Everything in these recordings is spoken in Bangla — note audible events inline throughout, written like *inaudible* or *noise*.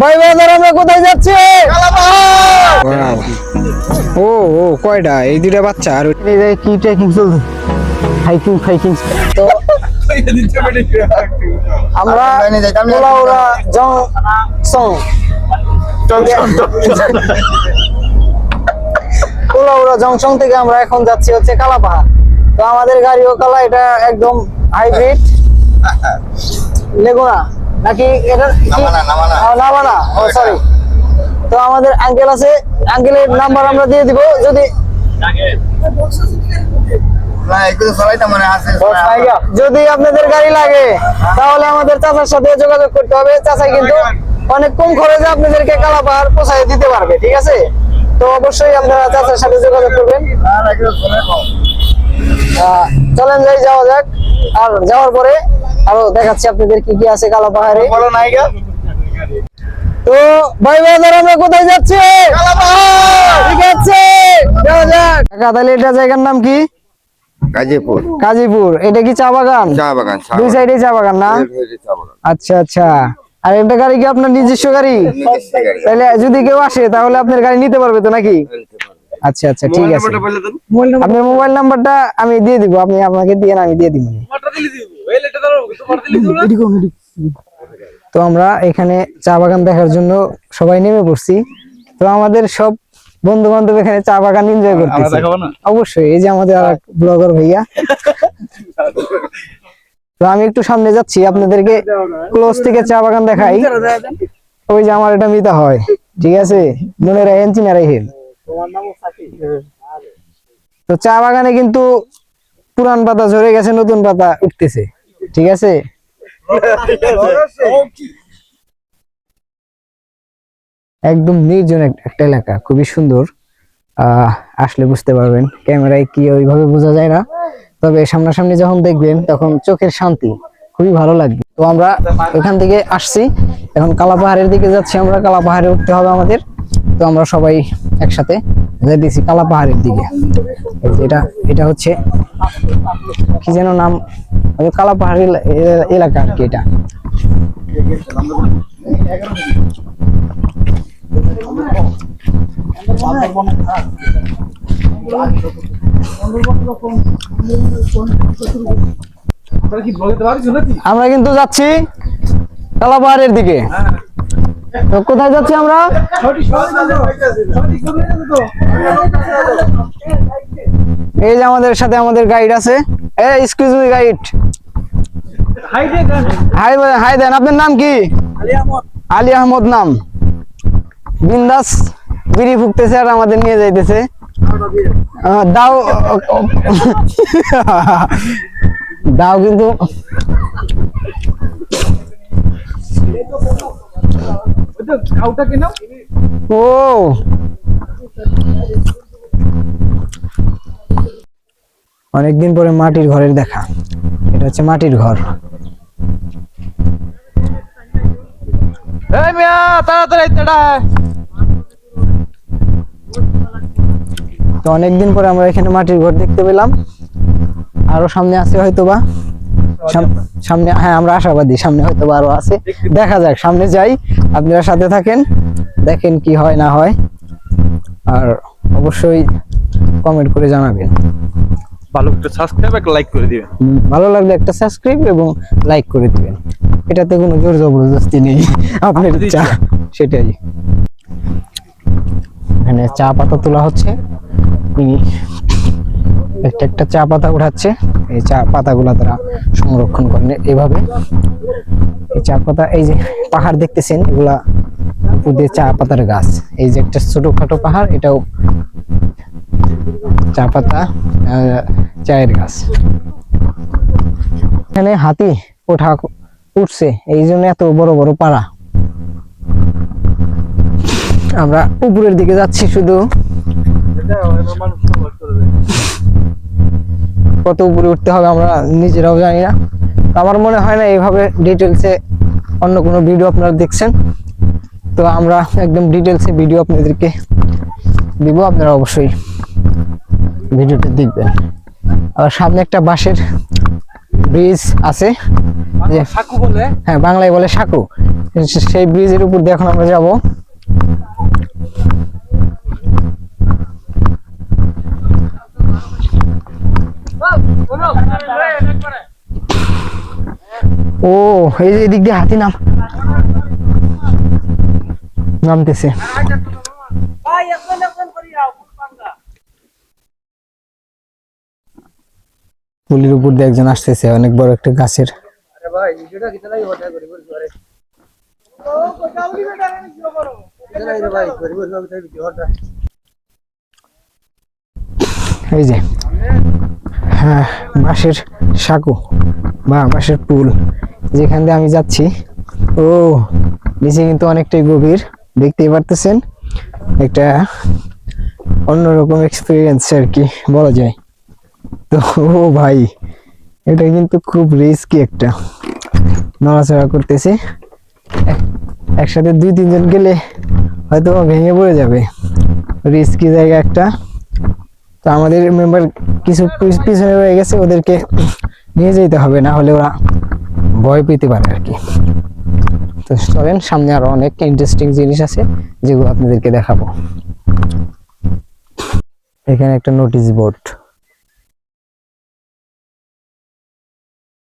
ভাই বাজার আমরা কোথায় যাচ্ছি? ও ও কয়টা? এই দুইটা বাচ্চা আর এই যে কি ট্রেকিং চলছে? হাইকিং ফাইকিং তো আমরা জং সং কোলাউড়া জংশন থেকে আমরা এখন যাচ্ছি হচ্ছে কালাপাহাড়। তো আমাদের গাড়িও কালা এটা একদম হাইব্রিড *laughs* লেগুনা নাকি এটা? নামানা, ও সরি তো আমাদের আঙ্কেল আছে। আঙ্কেলের নাম্বার আমরা দিয়ে দিব যদি মনে যদি আপনাদের গাড়ি লাগে তাহলে আমাদের চাচার সাথে যোগাযোগ করতে হবে। চাচা কিন্তু অনেক কম খরচে আপনাদেরকে কালাপাহাড় পৌঁছায় দিতে পারবে ঠিক আছে? তো অবশ্যই আপনারা চাচার সাথে যোগাযোগ করবেন। চলেন যাই যাওয়া যাক। আর যাওয়ার পরে আরও দেখাচ্ছি আপনাদের কি কি আছে কালো পাহাড়ে বলো নাইগা তো ভাই বাজার আমরা কোথায় যাচ্ছি? ঠিক আছে কাকা তাহলে এটা জায়গার নাম কি? গাজীপুর। কাজীপুর এটা কি চা বাগান? চা বাগান দুই সাইডে চা বাগান না? আচ্ছা আচ্ছা। আর এটা গাড়ি কি আপনার নিজস্ব গাড়ি? নিজস্ব গাড়ি। তাহলে যদি কেউ আসে তাহলে আপনার গাড়ি নিতে পারবে তো নাকি? আচ্ছা আচ্ছা ঠিক আছে। আপনার মোবাইল নাম্বারটা আমি দিয়ে দিব আপনি আপনাকে দিয়ে আমি দিয়ে দিব। তো আমরা এখানে চা বাগান দেখার জন্য সবাই নেমে পড়ছি। তো আমাদের সব বন্ধু বান্ধব এখানে চা বাগান এনজয় করতেছে। অবশ্যই এই যে আমাদের আর ব্লগার ভাইয়া। তো আমি একটু সামনে যাচ্ছি আপনাদেরকে ক্লোজ থেকে চা বাগান দেখাই। ওই যে আমার এটা মিতা হয় ঠিক আছে? মনে রাখেন চিনা রাখেন। তো চা বাগানে কিন্তু পুরান পাতা ঝরে গেছে নতুন পাতা উঠতেছে। ঠিক আছে? একদম নির্জন একটা এলাকা, খুবই সুন্দর। আসলে বুঝতে পারবেন, ক্যামেরায় কি ওইভাবে বোঝা যায় না। তবে সামনাসামনি যখন দেখবেন, তখন চোখের শান্তি, খুবই ভালো লাগবে। তো আমরা এখান থেকে আসছি। এখন কালা পাহাড়ের দিকে যাচ্ছি আমরা। কালা পাহাড়ে উঠতে হবে আমাদের। তো আমরা সবাই একসাথে কালা পাহাড়ের দিকে। এটা এটা হচ্ছে, কি যেন নাম? ওই কালা পাহাড় এলা- এ- এলাকা আর কি এটা। আমরা কিন্তু যাচ্ছি কালা পাহাড়ের দিকে। তো কোথায় যাচ্ছি আমরা? এই যে আমাদের সাথে আমাদের গাইড আছে। এই excuse me guide hi hi দেন আপনার নাম কি? আলী আহমদ। নাম। বিন্দাস বিড়ি ফুকতেছে আর আমাদের নিয়ে যাইতেছে। দাও দাও কিন্তু। ও। অনেকদিন পরে মাটির ঘরের দেখা। এটা হচ্ছে মাটির ঘর। তো অনেকদিন পরে আমরা এখানে মাটির ঘর দেখতে পেলাম। আরও সামনে আছে হয়তোবা। সাম- সামনে হ্যাঁ আমরা আশাবাদী সামনে হয়তো আরও আছে। দেখা যাক সামনে যাই আপনারা সাথে থাকেন দেখেন কি হয় না হয়। আর অবশ্যই কমেন্ট করে জানাবেন। ভালো একটা সাবস্ক্রাইব একটা লাইক করে দিবেন। ভালো লাগলে একটা সাবস্ক্রাইব এবং লাইক করে দিবেন। এটাতে কোনো জোর জবরদস্তি নেই। আপনার চা। সেটাই। এখানে চা পাতা তোলা হচ্ছে। একটা একটা চা পাতা উঠাচ্ছে। এই চা পাতাগুলা তারা সংরক্ষণ করেন এইভাবে এই চা পাতা এই যে পাহাড় দেখতেছেন এগুলা দিয়ে চা পাতার গাছ। এই যে একটা ছোটখাটো পাহাড় এটাও চা পাতা চায়ের গাছ। এখানে হাতি ওঠা উঠছে, এই জন্য এত বড় বড় পাড়া। আমরা উপরের দিকে যাচ্ছি শুধু। কত উপরে উঠতে হবে আমরা নিজেরাও জানি না। আমার মনে হয় না এইভাবে ডিটেলসে অন্য কোনো ভিডিও আপনারা দেখছেন। তো আমরা একদম ডিটেলসে ভিডিও আপনাদেরকে দিব, আপনারা অবশ্যই ভিডিওটা দেখবেন। আর সামনে একটা বাঁশের ব্রিজ আছে। সাকু বলে? হ্যাঁ বাংলায় বলে সাঁকু। সেই ব্রিজের উপর দিয়ে এখন আমরা যাব। ও এই যে এদিক দিয়ে হাতি নাম। নামতেছে। পুলির উপর দিয়ে একজন আসতেছে অনেক বড় একটা গাছের। এই যে হ্যাঁ বাঁশের সাঁকো বা বাঁশের পুল, যেখান দিয়ে আমি যাচ্ছি। ও, নিচে কিন্তু অনেকটাই গভীর, দেখতেই পারতেছেন? একটা অন্যরকম এক্সপিরিয়েন্স আর কি, বলা যায়। তো, ও ভাই এটা কিন্তু খুব রিস্কি একটা। নড়াচড়া করতেছে। একসাথে দুই, তিনজন গেলে হয়তো ভেঙে পড়ে যাবে। রিস্কি জায়গা একটা। তো আমাদের মেম্বার কিছু পিছনে রয়ে গেছে, ওদেরকে নিয়ে যেতে হবে, না হলে ওরা ভয় পেতে পারে আর কি। তো চলেন, সামনে আরও অনেক ইন্টারেস্টিং জিনিস আছে, যেগুলো আপনাদেরকে দেখাবো। এখানে একটা নোটিশ বোর্ড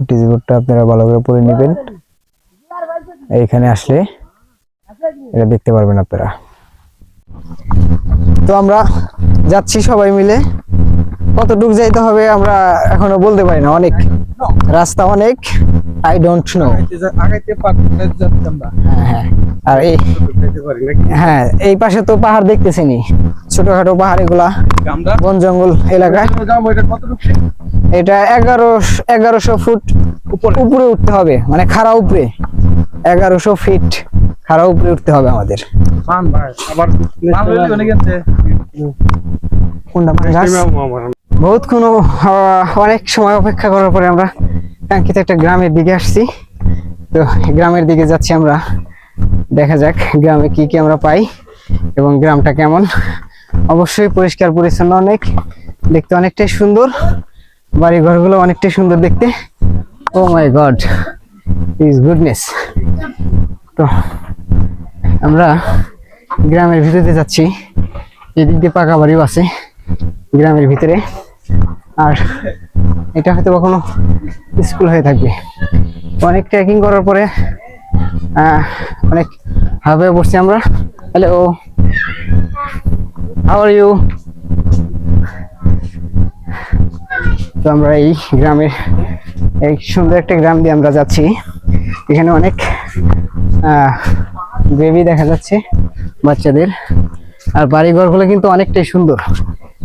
নোটিশ আপনারা ভালো করে পড়ে নেবেন। এইখানে আসলে এটা দেখতে পারবেন আপনারা। তো আমরা যাচ্ছি সবাই মিলে। কতটুক যাইতে হবে আমরা এখনও বলতে পারি না অনেক। রাস্তা অনেক আই ডোন্ট নো হ্যাঁ আর এই হ্যাঁ এই পাশে তো পাহাড় দেখতেছেনি ছোটখাটো পাহাড় এগুলা বন জঙ্গল এলাকায়। এটা এগারো এগারোশো ফুট উপরে। উপরে উঠতে হবে মানে খাড়া উপরে। এগারোশো ফিট খাড়া উপরে উঠতে হবে আমাদের? বহুতক্ষণ আহ, অনেক সময় অপেক্ষা করার পরে আমরা কাঙ্ক্ষিত একটা গ্রামের দিকে আসছি। তো গ্রামের দিকে যাচ্ছি আমরা। দেখা যাক গ্রামে কি কি আমরা পাই এবং গ্রামটা কেমন। অবশ্যই পরিষ্কার পরিচ্ছন্ন অনেক। দেখতে অনেকটাই সুন্দর। বাড়ি ঘরগুলো অনেকটাই সুন্দর দেখতে। Oh my god is goodness তো আমরা গ্রামের ভিতরে যাচ্ছি। এদিক দিয়ে পাকা বাড়িও আছে গ্রামের ভিতরে। আর এটা হয়তো কখনো স্কুল হয়ে থাকবে। অনেক ট্রেকিং করার পরে অনেক হাবে বসছি আমরা। হ্যালো হাউ আর ইউ তো আমরা এই গ্রামের এই সুন্দর একটা গ্রাম দিয়ে আমরা যাচ্ছি। এখানে অনেক বেবি দেখা যাচ্ছে বাচ্চাদের। আর বাড়ি ঘরগুলো কিন্তু অনেকটাই সুন্দর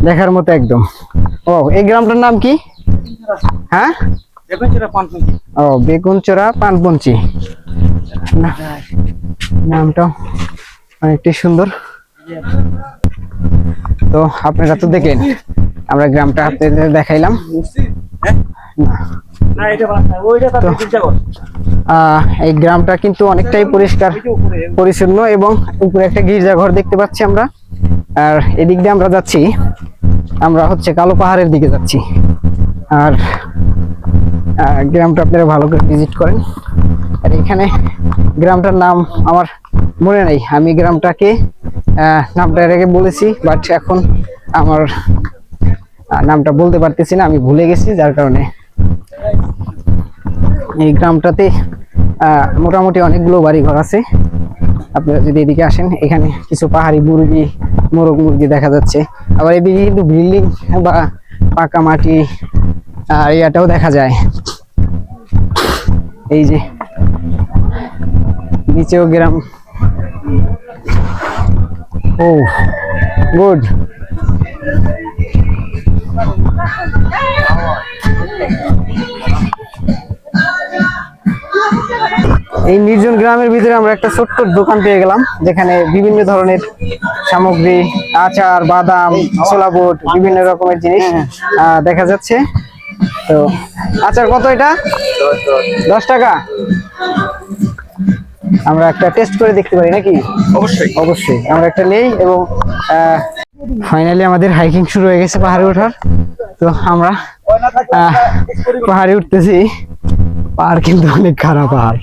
দেখার মতো একদম। ও এই গ্রামটার নাম কি? হ্যাঁ? দেখুন ও বেগুনচোরা পানপঞ্চি নামটা অনেকটাই সুন্দর। তো আপনারা তো দেখলেন। আমরা গ্রামটা আপনাদের দেখাইলাম। এই গ্রামটা কিন্তু অনেকটাই পরিষ্কার পরিচ্ছন্ন এবং উপরে একটা গির্জাঘর দেখতে পাচ্ছি আমরা। আর এদিক দিয়ে আমরা যাচ্ছি আমরা হচ্ছে কালো পাহাড়ের দিকে যাচ্ছি। আর গ্রামটা আপনারা ভালো করে ভিজিট করেন। আর এখানে গ্রামটার নাম আমার মনে নেই। আমি গ্রামটাকে আহ, নামটা এর আগে বলেছি বাট এখন আমার নামটা বলতে পারতেছি না, আমি ভুলে গেছি, যার কারণে। এই গ্রামটাতে মোটামুটি অনেকগুলো বাড়ি ঘর আছে। আপনারা যদি এদিকে আসেন, এখানে কিছু পাহাড়ি মুরগি, মোরগ মুরগি দেখা যাচ্ছে। আবার এদিকে কিন্তু বিল্ডিং বা পাকা মাটি আর ইয়াটাও দেখা যায়। এই যে, নিচেও গ্রাম। ও, গুড। এই নির্জন গ্রামের ভিতরে আমরা একটা ছোট্ট দোকান পেয়ে গেলাম যেখানে বিভিন্ন ধরনের সামগ্রী আচার বাদাম ছোলা বুট বিভিন্ন রকমের জিনিস আহ, দেখা যাচ্ছে। তো আচার কত এটা? দশ টাকা। আমরা একটা টেস্ট করে দেখতে পারি নাকি? অবশ্যই। অবশ্যই। আমরা একটা নেই এবং ফাইনালি আমাদের হাইকিং শুরু হয়ে গেছে পাহাড়ে ওঠার। তো আমরা আহ, পাহাড়ে উঠতেছি। পাহাড় কিন্তু অনেক খারাপ পাহাড়।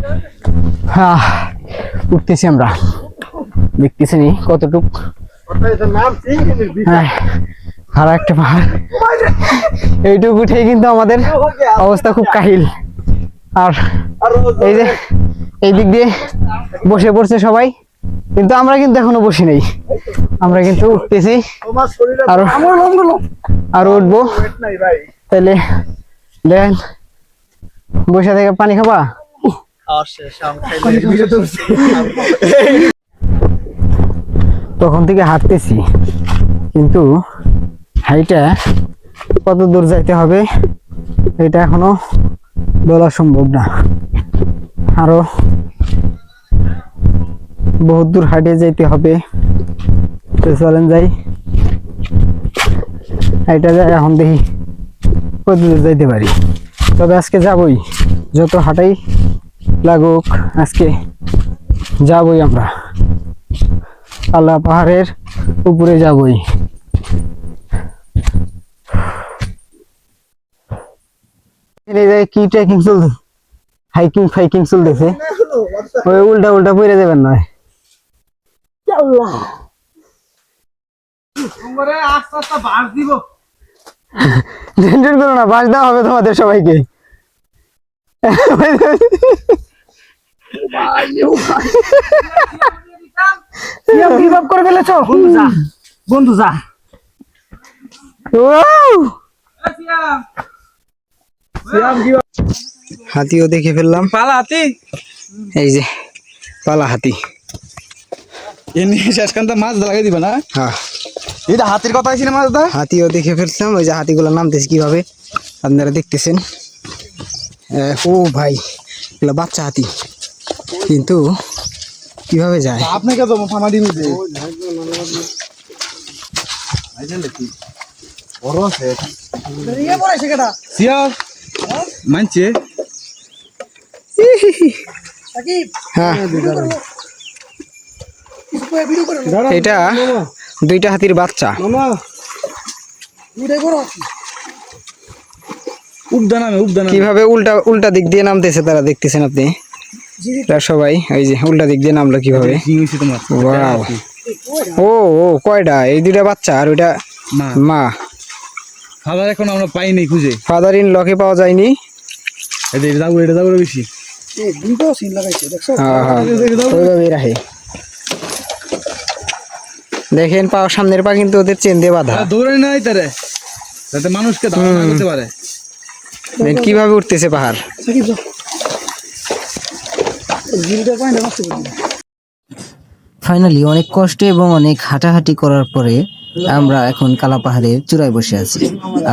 আহ, উঠতেছি আমরা। দেখতেছি নি কতটুক। হ্যাঁ, খারাপ একটা পাহাড়। এইটুকু উঠে কিন্তু আমাদের অবস্থা খুব কাহিল। আর এই যে এই দিক দিয়ে বসে পড়ছে সবাই। কিন্তু আমরা কিন্তু এখনও বসি নেই। আমরা কিন্তু উঠতেছি। আরও আরও উঠবো। তাহলে দেন বসে থেকে পানি খাবা? তখন থেকে হাঁটতেছি, কিন্তু হাইটা কত দূর যাইতে হবে, এটা এখনও বলা সম্ভব না। আরও বহুত দূর হাঁটে যাইতে হবে, তো চলেন যাই। এটা যাই এখন দেখি কত দূর যাইতে পারি। তবে আজকে যাবই, যত হাঁটাই লাগুক আজকে যাবই আমরা। আল্লাহ পাহাড়ের উপরে যাবই। কি ট্রেকিং চলছে? হাইকিং ফাইকিং চলতেছে। ওই উল্টা উল্টা পড়ে যাবেন নয় টেনশন করো না বাস দেওয়া হবে তোমাদের সবাইকে। গিভ আপ *laughs* করে ফেলেছো? বন্ধু যা বন্ধু যা হাতিও দেখে ফেললাম। পালা হাতি। এই যে পালা হাতি। এমনি শেষখানটা মাছ লাগাই দিবে না? হ্যাঁ। এটা হাতির কথা আছে না মাছ দা হাতিও দেখে ফেলছিলাম ওই যে হাতিগুলো নামতেছে কীভাবে? আপনারা দেখতেছেন। আহ, ও ভাই এগুলো বাচ্চা হাতি। কিন্তু কীভাবে যায়? আপনাকে তো ফানা দিন দে বড় আছে সিয়ার মানছে? হ্যাঁ। এটা দুইটা হাতির বাচ্চা। কীভাবে উল্টা উল্টা দিক দিয়ে নামতেছে তারা দেখতেছেন আপনি? সবাই এই যে উল্টা দিক দিয়ে নামলো কীভাবে. ও ও কয়টা? এই দুইটা বাচ্চা আর ওইটা মা। ফাদার এখন আমরা পাইনি খুঁজে। ফাদার ইন লকে পাওয়া যায়নি? এটা এটা বেশি। দেখেন পা সামনের পা কিন্তু ওদের চেন দিয়ে বাঁধা। দৌড়াই নাই তারে। যাতে মানুষকে ধারণা করতে পারে। কীভাবে উঠতেছে পাহাড়। ফাইনালি অনেক কষ্টে এবং অনেক হাঁটাহাঁটি করার পরে আমরা এখন কালা পাহাড়ের চূড়ায় বসে আছি।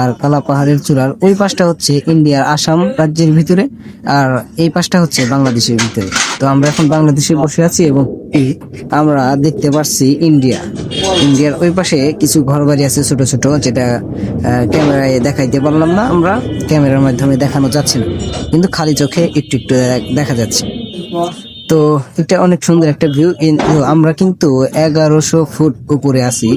আর কালা পাহাড়ের চূড়ার ওই পাশটা হচ্ছে ইন্ডিয়ার আসাম রাজ্যের ভিতরে আর এই পাশটা হচ্ছে বাংলাদেশের ভিতরে। তো আমরা এখন বাংলাদেশে বসে আছি এবং আমরা দেখতে পাচ্ছি ইন্ডিয়া। ইন্ডিয়ার ওই পাশে কিছু ঘরবাড়ি আছে ছোট ছোট, যেটা ক্যামেরায় দেখাইতে পারলাম না আমরা। ক্যামেরার মাধ্যমে দেখানো যাচ্ছে না। কিন্তু খালি চোখে একটু একটু দেখা যাচ্ছে। তো এটা অনেক সুন্দর একটা ভিউ আমরা কিন্তু এগারোশো ফুট উপরে আছি।